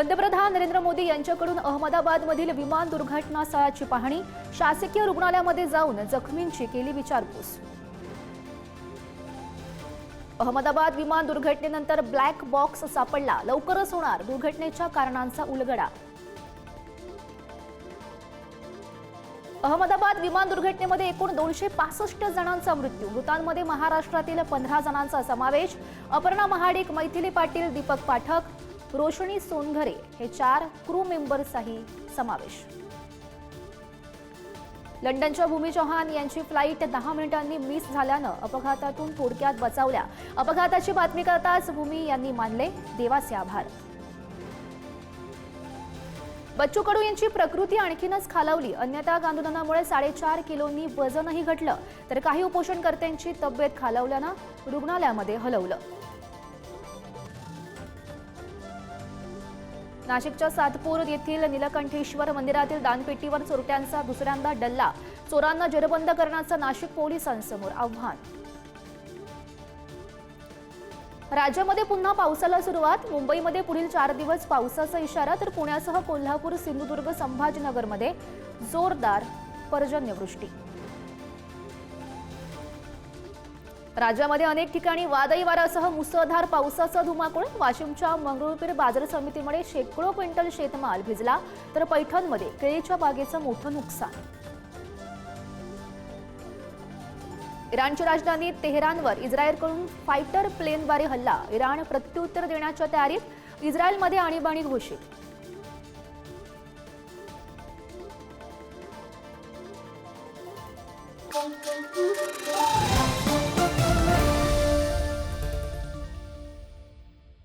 पंतप्रधान नरेंद्र मोदी यांच्याकडून अहमदाबादमधील विमान दुर्घटना स्थळाची पाहणी शासकीय रुग्णालयामध्ये जाऊन जखमींची केली विचारपूस. अहमदाबाद विमान दुर्घटनेनंतर ब्लॅक बॉक्स सापडला. लवकरच होणार दुर्घटनेच्या कारणांचा उलगडा. अहमदाबाद विमान दुर्घटनेमध्ये एकूण दोनशे पासष्ट जणांचा मृत्यू. मृतांमध्ये महाराष्ट्रातील पंधरा जणांचा समावेश. अपर्णा महाडिक मैथिली पाटील दीपक पाठक रोशनी सोनघरे हे चार क्रू मेंबर्सचाही समावेश. लंडनच्या भूमी चौहान यांची फ्लाईट दहा मिनिटांनी मिस झाल्यानं अपघातातून थोडक्यात बचावल्या. अपघाताची बातमी करताच भूमी यांनी मानले देवाचे आभार. बच्चू कडू यांची प्रकृती आणखीनच खालावली. अन्यथा आंदोलनामुळे साडेचार किलोनी वजनही घटलं. तर काही उपोषणकर्त्यांची तब्येत खालावल्यानं रुग्णालयामध्ये हलवलं. नाशिकच्या सातपूर येथील निलकंठेश्वर मंदिरातील दानपेटीवर चोरट्यांचा दुसऱ्यांदा डल्ला. चोरांना जेरबंद करण्याचं नाशिक पोलिसांसमोर आव्हान. राज्यामध्ये पुन्हा पावसाला सुरुवात. मुंबईमध्ये पुढील चार दिवस पावसाचा इशारा तर पुण्यासह कोल्हापूर सिंधुदुर्ग संभाजीनगरमध्ये जोरदार पर्जन्यवृष्टी. राज्यामध्ये अनेक ठिकाणी वादळी वाऱ्यासह मुसळधार पावसाचा धुमाकूळ. वाशिमच्या मंगरुळपीर बाजार समितीमध्ये शेकडो क्विंटल शेतमाल भिजला तर पैठणमध्ये केळीच्या बागेचं मोठं नुकसान. इराणची राजधानी तेहरानवर इस्रायलकडून फायटर प्लेनद्वारे हल्ला. इराण प्रत्युत्तर देण्याच्या तयारीत इस्रायलमध्ये आणीबाणी घोषित.